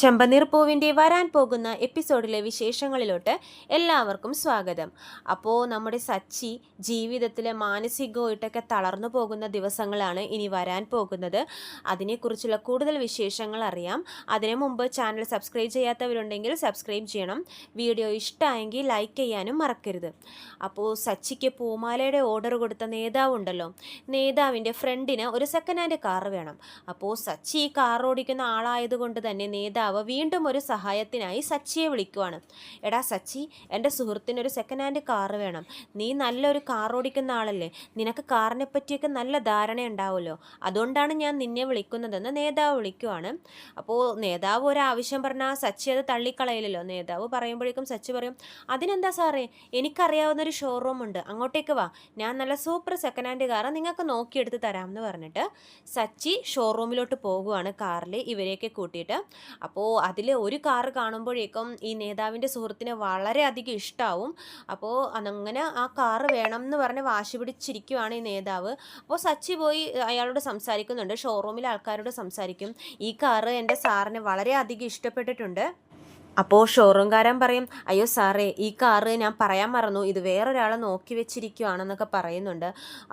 ചെമ്പനീർ പൂവിന്റെ വരാൻ പോകുന്ന എപ്പിസോഡിലെ വിശേഷങ്ങളിലോട്ട് എല്ലാവർക്കും സ്വാഗതം. അപ്പോൾ നമ്മുടെ സച്ചി ജീവിതത്തിലെ മാനസികമായിട്ടൊക്കെ തളർന്നു പോകുന്ന ദിവസങ്ങളാണ് ഇനി വരാൻ പോകുന്നത്. അതിനെക്കുറിച്ചുള്ള കൂടുതൽ വിശേഷങ്ങൾ അറിയാം. അതിനു മുമ്പ് ചാനൽ സബ്സ്ക്രൈബ് ചെയ്യാത്തവരുണ്ടെങ്കിൽ സബ്സ്ക്രൈബ് ചെയ്യണം. വീഡിയോ ഇഷ്ടമായെങ്കിൽ ലൈക്ക് ചെയ്യാനും മറക്കരുത്. അപ്പോൾ സച്ചിക്ക് പൂമാലയുടെ ഓർഡർ കൊടുത്ത നേതാവുണ്ടല്ലോ നേതാവിന്റെ ഫ്രണ്ടിന് ഒരു സെക്കൻഡ് ഹാൻഡ് കാർ വേണം. അപ്പോൾ സച്ചി ഈ കാർ ഓടിക്കുന്ന ആളായതുകൊണ്ട് തന്നെ നേതാവ് വീണ്ടും ഒരു സഹായത്തിനായി സച്ചിയെ വിളിക്കുവാണ്. എടാ സച്ചി എന്റെ സുഹൃത്തിനൊരു സെക്കൻഡ് ഹാൻഡ് കാർ വേണം. നീ നല്ലൊരു കാർ ഓടിക്കുന്ന ആളല്ലേ. നിനക്ക് കാറിനെ പറ്റിയൊക്കെ നല്ല ധാരണ ഉണ്ടാവുമല്ലോ. അതുകൊണ്ടാണ് ഞാൻ നിന്നെ വിളിക്കുന്നതെന്ന് നേതാവ് വിളിക്കുവാണ്. അപ്പോൾ നേതാവ് ഒരു ആവശ്യം പറഞ്ഞാൽ സച്ചി അത് തള്ളിക്കളയില്ലല്ലോ നേതാവ് പറയുമ്പോഴേക്കും സച്ചി പറയും അതിനെന്താ സാറേ? എനിക്കറിയാവുന്ന ഒരു ഷോറൂം ഉണ്ട്. അങ്ങോട്ടേക്ക് വാ. ഞാൻ നല്ല സൂപ്പർ സെക്കൻഡ് ഹാൻഡ് കാറ് നിങ്ങൾക്ക് നോക്കിയെടുത്ത് തരാമെന്ന് പറഞ്ഞിട്ട് സച്ചി ഷോറൂമിലോട്ട് പോകുവാണ്. കാറിൽ ഇവരെയൊക്കെ കൂട്ടിയിട്ട്. അതിൽ ഒരു കാറ് കാണുമ്പോഴേക്കും ഈ നേതാവിന്റെ സുഹൃത്തിന് വളരെയധികം ഇഷ്ടമാവും അപ്പോൾ അങ്ങനെ ആ കാറ് വേണം എന്ന് പറഞ്ഞ് വാശി പിടിച്ചിരിക്കുവാണ് ഈ നേതാവ്. അപ്പോൾ സച്ചി പോയി അയാളോട് സംസാരിക്കുന്നുണ്ട്. ഷോറൂമിലെ ആൾക്കാരോട് സംസാരിക്കും. ഈ കാറ് എന്റെ സാറിന് വളരെയധികം ഇഷ്ടപ്പെട്ടിട്ടുണ്ട്. അപ്പോൾ ഷോറൂംകാരൻ പറയും അയ്യോ സാറേ ഈ കാറ് ഞാൻ പറയാൻ മറന്നു. ഇത് വേറൊരാളെ നോക്കി വെച്ചിരിക്കുവാണെന്നൊക്കെ പറയുന്നുണ്ട്.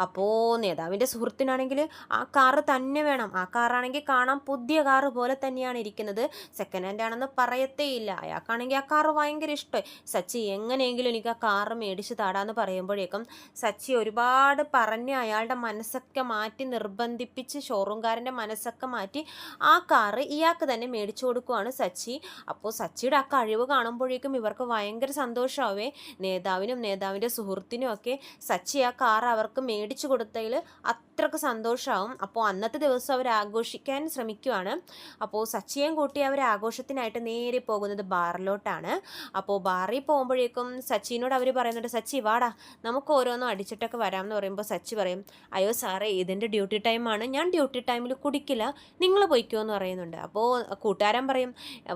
അപ്പോൾ നേതാവിന്റെ സുഹൃത്തിനാണെങ്കിൽ ആ കാറ് തന്നെ വേണം. ആ കാറാണെങ്കിൽ കാണാൻ പുതിയ കാറ് പോലെ തന്നെയാണ് ഇരിക്കുന്നത്. സെക്കൻഡ് ഹാൻഡ് ആണെന്ന് പറയത്തേ ഇല്ല അയാൾക്കാണെങ്കിൽ ആ കാറ് ഭയങ്കര ഇഷ്ടമായി സച്ചി എങ്ങനെയെങ്കിലും എനിക്ക് ആ കാറ് മേടിച്ച് താടാന്ന് പറയുമ്പോഴേക്കും സച്ചി ഒരുപാട് പറഞ്ഞ് അയാളുടെ മനസ്സൊക്കെ മാറ്റി നിർബന്ധിപ്പിച്ച് ഷോറൂംകാരന്റെ മനസ്സൊക്കെ മാറ്റി ആ കാറ് ഇയാൾക്ക് തന്നെ മേടിച്ചു കൊടുക്കുവാണ് സച്ചി. അപ്പോൾ സച്ചിയുടെ ആ കഴിവ് കാണുമ്പോഴേക്കും ഇവർക്ക് ഭയങ്കര സന്തോഷമാവേ നേതാവിനും നേതാവിന്റെ സുഹൃത്തിനും ഒക്കെ സച്ചി ആ കാർ അവർക്ക് മേടിച്ചു കൊടുത്തതിൽ അത്രയ്ക്ക് സന്തോഷമാവും അപ്പോൾ അന്നത്തെ ദിവസം അവർ ആഘോഷിക്കാൻ ശ്രമിക്കുവാണ്. അപ്പോൾ സച്ചിയും കൂട്ടി അവർ ആഘോഷത്തിനായിട്ട് നേരെ പോകുന്നത് ബാറിലോട്ടാണ്. അപ്പോൾ ബാറിൽ പോകുമ്പോഴേക്കും സച്ചിനോട് അവർ പറയുന്നുണ്ട് സച്ചി വാടാ നമുക്ക് ഓരോന്നും അടിച്ചിട്ടൊക്കെ എന്ന് പറയുമ്പോൾ സച്ചി പറയും അയ്യോ സാറേ ഇതിന്റെ ഡ്യൂട്ടി ടൈമാണ്. ഞാൻ ഡ്യൂട്ടി ടൈമിൽ കുടിക്കില്ല. നിങ്ങൾ പോയിക്കോ എന്ന് പറയുന്നുണ്ട്. അപ്പോൾ കൂട്ടുകാരൻ പറയും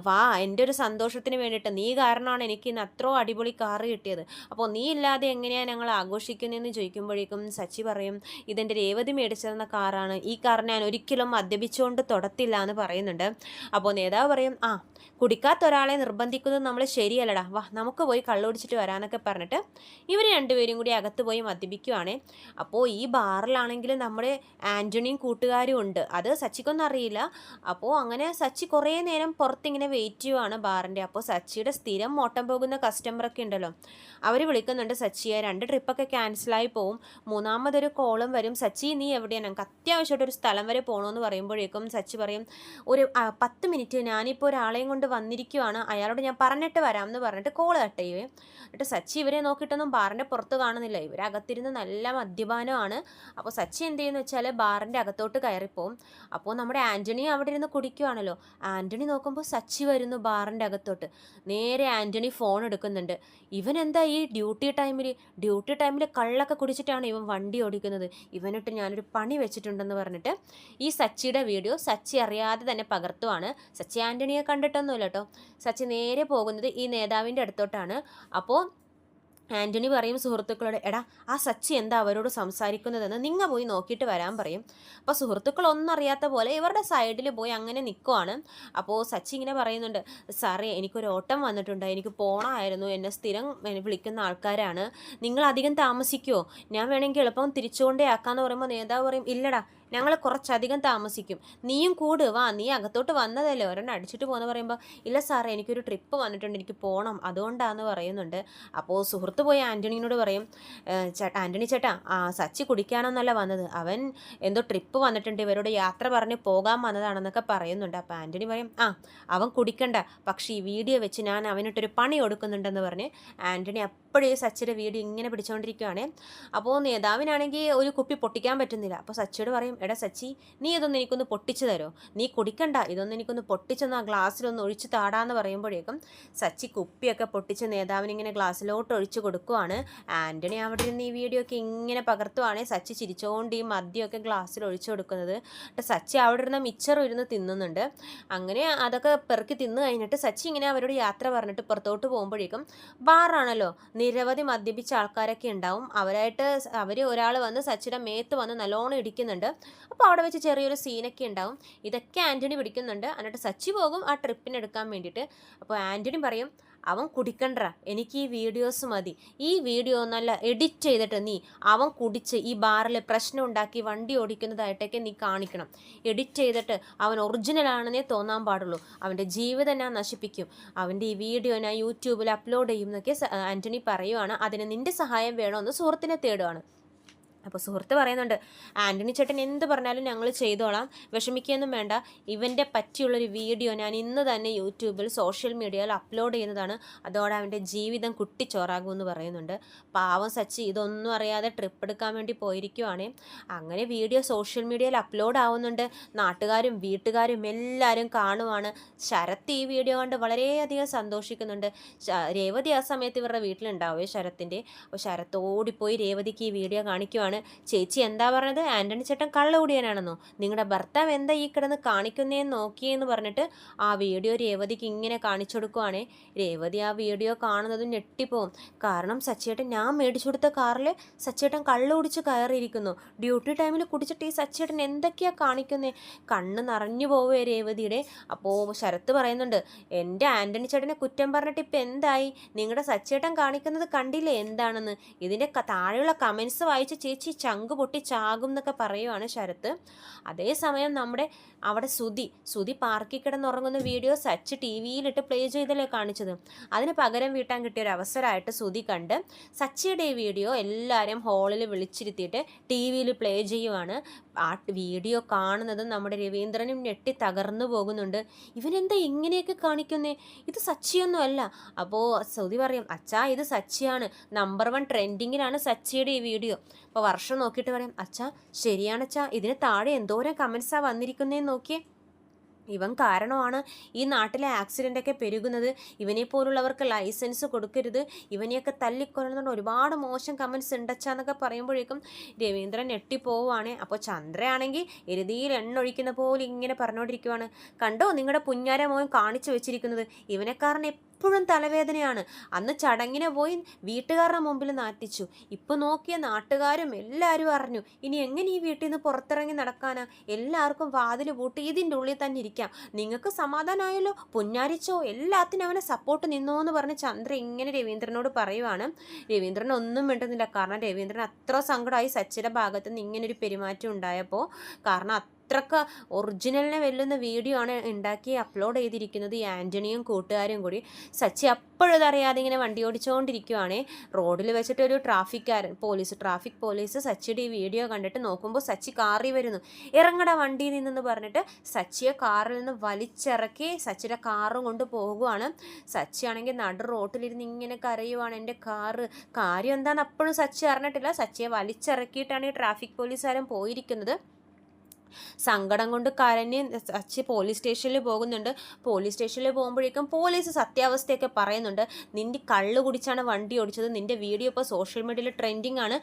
വാ എന്റെ ഒരു സന്തോഷത്തിന് വേണ്ടിയിട്ട് നീ കാരണമാണ് എനിക്ക് ഇന്ന് അത്ര അടിപൊളി കാറ് കിട്ടിയത്. അപ്പോൾ നീ ഇല്ലാതെ എങ്ങനെയാണ് ഞങ്ങൾ ആഘോഷിക്കുന്നതെന്ന് ചോദിക്കുമ്പോഴേക്കും സച്ചി പറയും ഇതെന്റെ രേവതി മേടിച്ചതെന്ന കാറാണ് ഈ കാർ ഞാൻ ഒരിക്കലും മദ്യപിച്ചുകൊണ്ട് തൊടത്തില്ല എന്ന് പറയുന്നുണ്ട്. അപ്പോൾ നേതാവ് പറയും ആ കുടിക്കാത്ത ഒരാളെ നിർബന്ധിക്കുന്നത് നമ്മൾ ശരിയല്ലടാ. വാ നമുക്ക് പോയി കള്ളുപിടിച്ചിട്ട് വരാനൊക്കെ പറഞ്ഞിട്ട് ഇവർ രണ്ടുപേരും കൂടി അകത്ത് പോയി മദ്യപിക്കുവാണേ. അപ്പോൾ ഈ ബാറിലാണെങ്കിൽ നമ്മുടെ ആന്റണിയും കൂട്ടുകാരും ഉണ്ട്. അത് സച്ചിക്കൊന്നും അറിയില്ല. അപ്പോൾ അങ്ങനെ സച്ചി കുറേ നേരം പുറത്തിങ്ങനെ വെയിറ്റ് ചെയ്യുവാണ് ബാറിന്റെ അപ്പോൾ സച്ചിയുടെ സ്ഥിരം ഓട്ടം പോകുന്ന കസ്റ്റമറൊക്കെ ഉണ്ടല്ലോ. അവർ വിളിക്കുന്നുണ്ട് സച്ചിയെ രണ്ട് ട്രിപ്പൊക്കെ ക്യാൻസലായി പോവും. മൂന്നാമതൊരു കോളും വരും. സച്ചി നീ എവിടെയാണ്? ഞങ്ങൾക്ക് അത്യാവശ്യമായിട്ട് ഒരു സ്ഥലം വരെ പോകണമെന്ന് പറയുമ്പോഴേക്കും സച്ചി പറയും ഒരു പത്ത് മിനിറ്റ് ഞാനിപ്പോൾ ഒരാളെയും കൊണ്ട് വന്നിരിക്കുവാണ്. അയാളോട് ഞാൻ പറഞ്ഞിട്ട് വരാം എന്ന് പറഞ്ഞിട്ട് കോൾ കട്ട് ചെയ്യുവേ എന്നിട്ട് സച്ചി ഇവരെ നോക്കിയിട്ടൊന്നും ബാറിന്റെ പുറത്ത് കാണുന്നില്ല. ഇവരകത്തിരുന്ന് നല്ല മദ്യപാനമാണ്. അപ്പോൾ സച്ചി എന്ത് ചെയ്യുന്നു വെച്ചാൽ ബാറിന്റെ അകത്തോട്ട് കയറിപ്പോവും. അപ്പോൾ നമ്മുടെ ആന്റണി അവിടെ ഇരുന്ന് കുടിക്കുവാണല്ലോ. ആന്റണി നോക്കുമ്പോൾ സച്ചി വരുന്നു ബാറിന്റെ അകത്തോട്ട് നേരെ ആന്റണി ഫോൺ എടുക്കുന്നുണ്ട്. ഇവൻ എന്താ ഈ ഡ്യൂട്ടി ടൈമിൽ ഡ്യൂട്ടി ടൈമിൽ കള്ളൊക്കെ കുടിച്ചിട്ടാണ് ഇവൻ വണ്ടി ഓടിക്കുന്നത്. ഇവനിട്ട് ഞാനൊരു പണി വെച്ചിട്ടുണ്ടെന്ന് പറഞ്ഞിട്ട് ഈ സച്ചിയുടെ വീഡിയോ സച്ചി അറിയാതെ തന്നെ പകർത്തുവാണ്. സച്ചി ആന്റണിയെ കണ്ടിട്ടൊന്നുമില്ല കേട്ടോ സച്ചി നേരെ പോകുന്നത് ഈ നേതാവിന്റെ അടുത്തോട്ടാണ്. അപ്പോൾ ആന്റണി പറയും സുഹൃത്തുക്കളോട് എടാ ആ സച്ചി എന്താ അവരോട് സംസാരിക്കുന്നതെന്ന് നിങ്ങൾ പോയി നോക്കിയിട്ട് വരാൻ പറയും. അപ്പോൾ സുഹൃത്തുക്കൾ അറിയാത്ത പോലെ ഇവരുടെ സൈഡിൽ പോയി അങ്ങനെ നിൽക്കുവാണ് അപ്പോൾ സച്ചി ഇങ്ങനെ പറയുന്നുണ്ട് സാറേ എനിക്കൊരു ഓട്ടം വന്നിട്ടുണ്ട്. എനിക്ക് പോണമായിരുന്നു എന്നെ സ്ഥിരം വിളിക്കുന്ന ആൾക്കാരാണ്. നിങ്ങൾ അധികം താമസിക്കുമോ ഞാൻ വേണമെങ്കിൽ എളുപ്പം തിരിച്ചുകൊണ്ടേ ആക്കാമെന്ന് പറയുമ്പോൾ നേതാവ് പറയും ഇല്ലടാ ഞങ്ങൾ കുറച്ചധികം താമസിക്കും. നീയും കൂട്. വാ നീ അകത്തോട്ട് വന്നതല്ലേ? ഒരെണ്ണം അടിച്ചിട്ട് പോകുന്ന പറയുമ്പോൾ ഇല്ല സാറേ എനിക്കൊരു ട്രിപ്പ് വന്നിട്ടുണ്ട്. എനിക്ക് പോകണം അതുകൊണ്ടാന്ന് പറയുന്നുണ്ട്. അപ്പോൾ സുഹൃത്ത് പോയ ആന്റണിയോട് പറയും "ഏഹ് ചേട്ടാ ആന്റണി ചേട്ടാ ആ സച്ചി കുടിക്കാനൊന്നല്ല വന്നത്. അവൻ എന്തോ ട്രിപ്പ് വന്നിട്ടുണ്ട്. ഇവരോട് യാത്ര പറഞ്ഞ് പോകാൻ വന്നതാണെന്നൊക്കെ പറയുന്നുണ്ട്. അപ്പോൾ ആന്റണി പറയും ആ അവൻ കുടിക്കണ്ട. പക്ഷേ ഈ വീഡിയോ വെച്ച് ഞാൻ അവനിട്ടൊരു പണി കൊടുക്കുന്നുണ്ടെന്ന് പറഞ്ഞ് ആന്റണി അപ്പോഴേ സച്ചിയുടെ വീഡിയോ ഇങ്ങനെ പിടിച്ചുകൊണ്ടിരിക്കുകയാണ് അപ്പോൾ നേതാവിനാണെങ്കിൽ ഒരു കുപ്പി പൊട്ടിക്കാൻ പറ്റുന്നില്ല. അപ്പോൾ സച്ചിയോട് പറയും എടാ സച്ചി നീ ഇതൊന്ന് എനിക്കൊന്ന് പൊട്ടിച്ചു തരോ? നീ കുടിക്കണ്ട ഇതൊന്ന് എനിക്കൊന്ന് പൊട്ടിച്ചൊന്ന് ആ ഗ്ലാസ്സിലൊന്ന് ഒഴിച്ച് താടാന്ന് പറയുമ്പോഴേക്കും സച്ചി കുപ്പിയൊക്കെ പൊട്ടിച്ച് നേതാവിന് ഇങ്ങനെ ഗ്ലാസ്സിലോട്ട് ഒഴിച്ച് കൊടുക്കുവാണ്. ആന്റണി അവിടെ ഇരുന്ന് ഈ വീഡിയോ ഒക്കെ ഇങ്ങനെ പകർത്തുവാണ്. സച്ചി ചിരിച്ചുകൊണ്ട് ഈ മദ്യമൊക്കെ ഗ്ലാസ്സിൽ ഒഴിച്ചു കൊടുക്കുന്നത്. സച്ചി അവിടെ ഇരുന്ന മിച്ചറും ഇരുന്ന് തിന്നുന്നുണ്ട്. അങ്ങനെ അതൊക്കെ പെറുക്കി തിന്നു കഴിഞ്ഞിട്ട് സച്ചി ഇങ്ങനെ അവരോട് യാത്ര പറഞ്ഞിട്ട് പുറത്തോട്ട് പോകുമ്പോഴേക്കും ബാറാണല്ലോ നിരവധി മദ്യപിച്ച ആൾക്കാരൊക്കെ ഉണ്ടാവും. അവരായിട്ട് അവർ ഒരാൾ വന്ന് സച്ചിയുടെ മേത്ത് വന്ന് നല്ലോണം ഇടിക്കുന്നുണ്ട്. അപ്പോൾ അവിടെ വെച്ച് ചെറിയൊരു സീനൊക്കെ ഉണ്ടാവും. ഇതൊക്കെ ആന്റണി പിടിക്കുന്നുണ്ട്. എന്നിട്ട് സച്ചി പോകും ആ ട്രിപ്പിനെടുക്കാൻ വേണ്ടിയിട്ട്. അപ്പോൾ ആന്റണി പറയും അവൻ കുടിക്കണ്ട എനിക്ക് ഈ വീഡിയോസ് മതി. ഈ വീഡിയോ നല്ല എഡിറ്റ് ചെയ്തിട്ട് നീ അവൻ കുടിച്ച് ഈ ബാറിൽ പ്രശ്നം ഉണ്ടാക്കി വണ്ടി ഓടിക്കുന്നതായിട്ടൊക്കെ നീ കാണിക്കണം. എഡിറ്റ് ചെയ്തിട്ട് അവൻ ഒറിജിനൽ ആണെന്നേ തോന്നാൻ പാടുള്ളൂ. അവന്റെ ജീവിതം ഞാൻ നശിപ്പിക്കും. അവന്റെ ഈ വീഡിയോ ഞാൻ യൂട്യൂബിൽ അപ്ലോഡ് ചെയ്യും എന്നൊക്കെ ആന്റണി പറയുവാണ്. അതിന് നിന്റെ സഹായം വേണമെന്ന് സുഹൃത്തിനെ തേടുവാണ്. അപ്പോൾ സുഹൃത്ത് പറയുന്നുണ്ട് ആന്റണി ചേട്ടൻ എന്ത് പറഞ്ഞാലും ഞങ്ങൾ ചെയ്തോളാം. വിഷമിക്കുകയൊന്നും വേണ്ട. ഇവന്റെ പറ്റിയുള്ളൊരു വീഡിയോ ഞാൻ ഇന്ന് തന്നെ യൂട്യൂബിൽ സോഷ്യൽ മീഡിയയിൽ അപ്ലോഡ് ചെയ്യുന്നതാണ്. അതോടെ അവന്റെ ജീവിതം കുട്ടിച്ചോറാകുമെന്ന് പറയുന്നുണ്ട്. പാവം സച്ചി ഇതൊന്നും അറിയാതെ ട്രിപ്പ് എടുക്കാൻ വേണ്ടി പോയിരിക്കുവാണ്. അങ്ങനെ വീഡിയോ സോഷ്യൽ മീഡിയയിൽ അപ്ലോഡ് ആവുന്നുണ്ട്. നാട്ടുകാരും വീട്ടുകാരും എല്ലാവരും കാണുവാണ്. ശരത്ത് ഈ വീഡിയോ കണ്ട് വളരെയധികം സന്തോഷിക്കുന്നുണ്ട്. രേവതി ആ സമയത്ത് ഇവരുടെ വീട്ടിലുണ്ടാവേ ശരത്തിന്റെ അപ്പോൾ ശരത്ത് ഓടിപ്പോയി രേവതിക്ക് ഈ വീഡിയോ കാണിക്കുവാണ്. ചേച്ചി എന്താ പറഞ്ഞത്? ആന്റണി ചേട്ടൻ കള്ള കുടിയനാണെന്നോ? നിങ്ങളുടെ ഭർത്താവ് എന്താ ഈ കിടന്ന് കാണിക്കുന്നേന്ന് നോക്കിയെന്ന് പറഞ്ഞിട്ട് ആ വീഡിയോ രേവതിക്ക് ഇങ്ങനെ കാണിച്ചു കൊടുക്കുവാണേ. രേവതി ആ വീഡിയോ കാണുന്നതും ഞെട്ടിപ്പോവും. കാരണം സച്ചേട്ടൻ ഞാൻ മേടിച്ചു കൊടുത്ത കാറിൽ സച്ചേട്ടൻ കള്ള് കുടിച്ച് കയറിയിരിക്കുന്നു. ഡ്യൂട്ടി ടൈമിൽ കുടിച്ചിട്ട് ഈ സച്ചേട്ടൻ എന്തൊക്കെയാ കാണിക്കുന്നത് കണ്ണ് നിറഞ്ഞു പോവേ രേവതിയുടെ. അപ്പോൾ ശരത്ത് പറയുന്നുണ്ട് എന്റെ ആന്റണി ചേട്ടനെ കുറ്റം പറഞ്ഞിട്ട് ഇപ്പം എന്തായി? നിങ്ങളുടെ സച്ചേട്ടൻ കാണിക്കുന്നത് കണ്ടില്ലേ എന്താണെന്ന്? ഇതിന്റെ താഴെയുള്ള കമൻസ് വായിച്ച് ചേച്ചി ചങ്ക് പൊട്ടി ചാകും എന്നൊക്കെ പറയുവാണ് ശരത്ത്. അതേസമയം നമ്മുടെ അവിടെ സുതി സുതി പാർക്കിൽ കിടന്നുറങ്ങുന്ന വീഡിയോ സച്ച് ടി വിയിലിട്ട് പ്ലേ ചെയ്തല്ലേ കാണിച്ചത്. അതിന് പകരം വീട്ടാൻ കിട്ടിയ ഒരു അവസരമായിട്ട് സുതി കണ്ട് സച്ചിയുടെ ഈ വീഡിയോ എല്ലാവരും ഹാളിൽ വിളിച്ചിരുത്തിയിട്ട് ടി വിയിൽ പ്ലേ ചെയ്യുവാണ്. ആ വീഡിയോ കാണുന്നത് നമ്മുടെ രവീന്ദ്രനും ഞെട്ടി തകർന്നു പോകുന്നുണ്ട്. ഇവനെന്താ ഇങ്ങനെയൊക്കെ കാണിക്കുന്നേ? ഇത് സച്ചിയൊന്നുമല്ല. അപ്പോൾ സുതി പറയും അച്ഛാ ഇത് സച്ചിയാണ്. നമ്പർ വൺ ട്രെൻഡിങ്ങിലാണ് സച്ചിയുടെ ഈ വീഡിയോ അപ്പോൾ വർഷം നോക്കിയിട്ട് പറയും അച്ഛാ ശരിയാണച്ചാ ഇതിന് താഴെ എന്തോരം കമൻസാ വന്നിരിക്കുന്നതെന്ന് നോക്കിയേ. ഇവൻ കാരണമാണ് ഈ നാട്ടിലെ ആക്സിഡന്റ് ഒക്കെ പെരുകുന്നത്. ഇവനെ പോലുള്ളവർക്ക് ലൈസൻസ് കൊടുക്കരുത്. ഇവനെയൊക്കെ തല്ലിക്കൊല്ലുന്നുണ്ട് ഒരുപാട് മോശം കമൻസ് ഉണ്ടച്ചാന്നൊക്കെ പറയുമ്പോഴേക്കും രവീന്ദ്രൻ ഞെട്ടിപ്പോവാണ് അപ്പോൾ ചന്ദ്രയാണെങ്കിൽ എരുതിയിൽ എണ്ണൊഴിക്കുന്ന പോലെ ഇങ്ങനെ പറഞ്ഞുകൊണ്ടിരിക്കുവാണ് കണ്ടോ നിങ്ങളുടെ പുഞ്ഞാര മോൻ കാണിച്ചു വെച്ചിരിക്കുന്നത്? ഇവനെ എപ്പോഴും തലവേദനയാണ്. അന്ന് ചടങ്ങിനെ പോയി വീട്ടുകാരുടെ മുമ്പിൽ നാറ്റിച്ചു. ഇപ്പോൾ നോക്കിയ നാട്ടുകാരും എല്ലാവരും അറിഞ്ഞു. ഇനി എങ്ങനെ ഈ വീട്ടിൽ നിന്ന് പുറത്തിറങ്ങി നടക്കാനാ? എല്ലാവർക്കും വാതിൽ പൂട്ടി ഇതിന്റെ ഉള്ളിൽ തന്നെ ഇരിക്കാം. നിങ്ങൾക്ക് സമാധാനമായല്ലോ പുന്നാരിച്ചോ? എല്ലാത്തിനും അവനെ സപ്പോർട്ട് നിന്നോ എന്ന് പറഞ്ഞ് ചന്ദ്ര ഇങ്ങനെ രവീന്ദ്രനോട് പറയുവാണ്. രവീന്ദ്രൻ ഒന്നും മിണ്ടുന്നില്ല. കാരണം രവീന്ദ്രൻ അത്ര സങ്കടമായി സച്ചിയുടെ ഭാഗത്ത് നിന്ന് ഇങ്ങനൊരു പെരുമാറ്റം ഉണ്ടായപ്പോൾ കാരണം അത്രയ്ക്ക് ഒറിജിനലിനെ വെല്ലുന്ന വീഡിയോ ആണ് ഉണ്ടാക്കി അപ്ലോഡ് ചെയ്തിരിക്കുന്നത്. ഈ ആന്റണിയും കൂട്ടുകാരും കൂടി. സച്ചി അപ്പോഴും അതറിയാതെ ഇങ്ങനെ വണ്ടി ഓടിച്ചുകൊണ്ടിരിക്കുവാണേ റോഡിൽ വെച്ചിട്ട് ഒരു ട്രാഫിക്കാരൻ പോലീസ് ട്രാഫിക് പോലീസ് സച്ചിയുടെ ഈ വീഡിയോ കണ്ടിട്ട് നോക്കുമ്പോൾ സച്ചി കാറി വരുന്നു. ഇറങ്ങട വണ്ടിയിൽ നിന്നെന്ന് പറഞ്ഞിട്ട് സച്ചിയെ കാറിൽ നിന്ന് വലിച്ചിറക്കി സച്ചിയുടെ കാറും കൊണ്ട് പോകുവാണ്. സച്ചി ആണെങ്കിൽ നടു റോട്ടിലിരുന്ന് ഇങ്ങനെ കരയുവാണ്. എന്റെ കാറ് കാര്യം എന്താണെന്ന് അപ്പോഴും സച്ചി അറിഞ്ഞിട്ടില്ല. സച്ചിയെ വലിച്ചിറക്കിയിട്ടാണ് ഈ ട്രാഫിക് പോലീസുകാരൻ പോയിരിക്കുന്നത്. സങ്കടം കൊണ്ട് കരഞ്ഞ് അച്ഛ പോലീസ് സ്റ്റേഷനിൽ പോകുന്നുണ്ട്. പോലീസ് സ്റ്റേഷനിൽ പോകുമ്പോഴേക്കും പോലീസ് സത്യാവസ്ഥയൊക്കെ പറയുന്നുണ്ട്. നിന്റെ കള്ള് കുടിച്ചാണ് വണ്ടി ഓടിച്ചത്. നിന്റെ വീഡിയോ ഇപ്പോൾ സോഷ്യൽ മീഡിയയിൽ ട്രെൻഡിങ് ആണ്.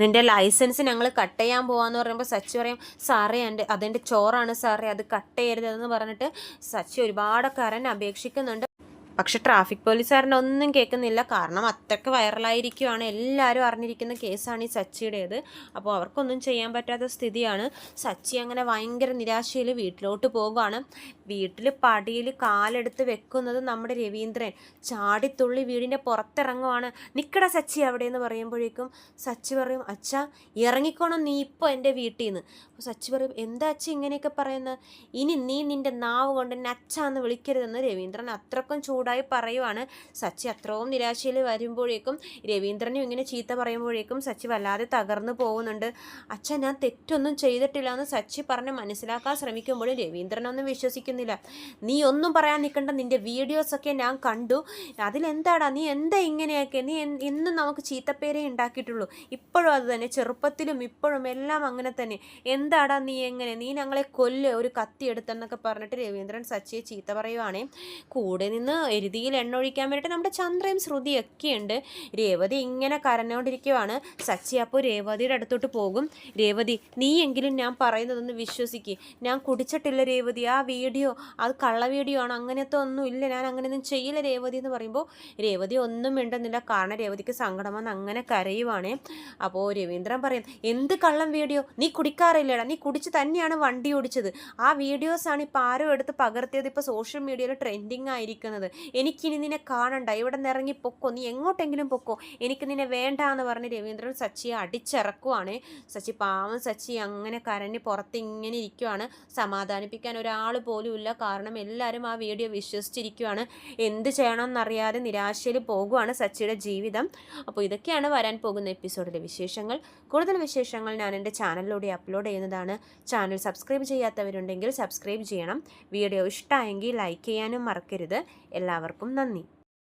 നിന്റെ ലൈസൻസ് ഞങ്ങൾ കട്ട് ചെയ്യാൻ പോവാന്ന് പറയുമ്പോൾ സച്ചി പറയും സാറേ എന്റെ അതെന്റെ ചോറാണ് സാറേ അത് കട്ട് ചെയ്യരുതെന്ന് പറഞ്ഞിട്ട് സച്ചി ഒരുപാട് കരൻ അപേക്ഷിക്കുന്നുണ്ട്. പക്ഷെ ട്രാഫിക് പോലീസുകാരന്റെ ഒന്നും കേൾക്കുന്നില്ല. കാരണം അത്രയ്ക്ക് വൈറലായിരിക്കുവാണ്. എല്ലാവരും അറിഞ്ഞിരിക്കുന്ന കേസാണ് ഈ സച്ചിയുടേത്. അപ്പോൾ അവർക്കൊന്നും ചെയ്യാൻ പറ്റാത്ത സ്ഥിതിയാണ്. സച്ചി അങ്ങനെ ഭയങ്കര നിരാശയിൽ വീട്ടിലോട്ട് പോകുകയാണ് വീട്ടിൽ പടിയിൽ കാലെടുത്ത് വെക്കുന്നത് നമ്മുടെ രവീന്ദ്രൻ. ചാടിത്തുള്ളി വീടിന്റെ പുറത്തിറങ്ങുവാണ്. നിക്കട സച്ചി അവിടെ എന്ന് പറയുമ്പോഴേക്കും സച്ചി പറയും അച്ഛ ഇറങ്ങിക്കോണം നീ ഇപ്പോൾ എന്റെ വീട്ടിൽ നിന്ന് അപ്പോൾ സച്ചി പറയും എന്താ അച്ഛ ഇങ്ങനെയൊക്കെ പറയുന്നത് ഇനി നീ നിന്റെ നാവ് കൊണ്ട് എന്നെ അച്ഛാന്ന് വിളിക്കരുതെന്ന് രവീന്ദ്രൻ അത്രക്കും ചൂടായി പറയുവാണ്. സച്ചി അത്രയും നിരാശയിൽ വരുമ്പോഴേക്കും രവീന്ദ്രനും ഇങ്ങനെ ചീത്ത പറയുമ്പോഴേക്കും സച്ചി വല്ലാതെ തകർന്നു പോകുന്നുണ്ട്. അച്ഛ ഞാൻ തെറ്റൊന്നും ചെയ്തിട്ടില്ല എന്ന് സച്ചി പറഞ്ഞ് മനസ്സിലാക്കാൻ ശ്രമിക്കുമ്പോഴും രവീന്ദ്രനൊന്നും വിശ്വസിക്കുന്നില്ല നീ ഒന്നും പറയാൻ നിൽക്കണ്ട നിന്റെ വീഡിയോസൊക്കെ ഞാൻ കണ്ടു. അതിലെന്താടാ? നീ എന്താ ഇങ്ങനെയൊക്കെ? നീ ഇന്നും നമുക്ക് ചീത്തപ്പേരേ ഉണ്ടാക്കിയിട്ടുള്ളൂ. ഇപ്പോഴും അത് തന്നെ. ചെറുപ്പത്തിലും ഇപ്പോഴും എല്ലാം അങ്ങനെ തന്നെ. എന്താടാ നീ എങ്ങനെ? നീ ഞങ്ങളെ കൊല്ല്. ഒരു കത്തി എടുത്തെന്നൊക്കെ പറഞ്ഞിട്ട് രവീന്ദ്രൻ സച്ചിയെ ചീത്ത പറയുവാണേ. കൂടെ നിന്ന് എരുതിയിൽ എണ്ണ ഒഴിക്കാൻ വേണ്ടിയിട്ട് നമ്മുടെ ചന്ദ്രയും ശ്രുതിയൊക്കെ ഉണ്ട് രേവതി ഇങ്ങനെ കരഞ്ഞുകൊണ്ടിരിക്കുവാണ് സച്ചി അപ്പോൾ രേവതിയുടെ അടുത്തോട്ട് പോകും. രേവതി നീ എങ്കിലും ഞാൻ പറയുന്നതൊന്ന് വിശ്വസിക്ക്. ഞാൻ കുടിച്ചിട്ടില്ല രേവതി. ആ വീഡിയോ വീഡിയോ അത് കള്ള വീഡിയോ ആണ്? അങ്ങനത്തെ ഒന്നും ഇല്ല. ഞാൻ അങ്ങനെയൊന്നും ചെയ്യില്ല രേവതി എന്ന് പറയുമ്പോൾ. രേവതി ഒന്നും മിണ്ടുന്നില്ല. കാരണം രേവതിക്ക് സങ്കടം വന്ന് അങ്ങനെ കരയുവാണ്. അപ്പോൾ രവീന്ദ്രൻ പറയും എന്ത് കള്ളം വീഡിയോ? നീ കുടിക്കാറില്ലടാ. നീ കുടിച്ച് തന്നെയാണ് വണ്ടി ഓടിച്ചത്. ആ വീഡിയോസാണ് ഇപ്പോൾ ആരും എടുത്ത് പകർത്തിയത്. ഇപ്പോൾ സോഷ്യൽ മീഡിയയിൽ ട്രെൻഡിങ് ആയിരിക്കുന്നത്. എനിക്കിനി നിന്നെ കാണണ്ട. ഇവിടെ നിന്ന് ഇറങ്ങി പൊക്കോ. നീ എങ്ങോട്ടെങ്കിലും പൊക്കോ. എനിക്ക് നിന്നെ വേണ്ട എന്ന് പറഞ്ഞ് രവീന്ദ്രൻ സച്ചിയെ അടിച്ചിറക്കുവാണ്. സച്ചി പാവം സച്ചി അങ്ങനെ കരഞ്ഞ് പുറത്ത് ഇങ്ങനെ ഇരിക്കുവാണ്. സമാധാനിപ്പിക്കാൻ ഒരാൾ പോലും ഇല്ല കാരണം എല്ലാവരും ആ വീഡിയോ വിശ്വസിച്ചിരിക്കുകയാണ് എന്ത് ചെയ്യണമെന്നറിയാതെ നിരാശയിൽ പോകുവാണ് സച്ചിയുടെ ജീവിതം. അപ്പോൾ ഇതൊക്കെയാണ് വരാൻ പോകുന്ന എപ്പിസോഡിലെ വിശേഷങ്ങൾ. കൂടുതൽ വിശേഷങ്ങൾ ഞാൻ എന്റെ ചാനലിലൂടെ അപ്ലോഡ് ചെയ്യുന്നതാണ്. ചാനൽ സബ്സ്ക്രൈബ് ചെയ്യാത്തവരുണ്ടെങ്കിൽ സബ്സ്ക്രൈബ് ചെയ്യണം. വീഡിയോ ഇഷ്ടമായെങ്കിൽ ലൈക്ക് ചെയ്യാനും മറക്കരുത്. എല്ലാവർക്കും നന്ദി.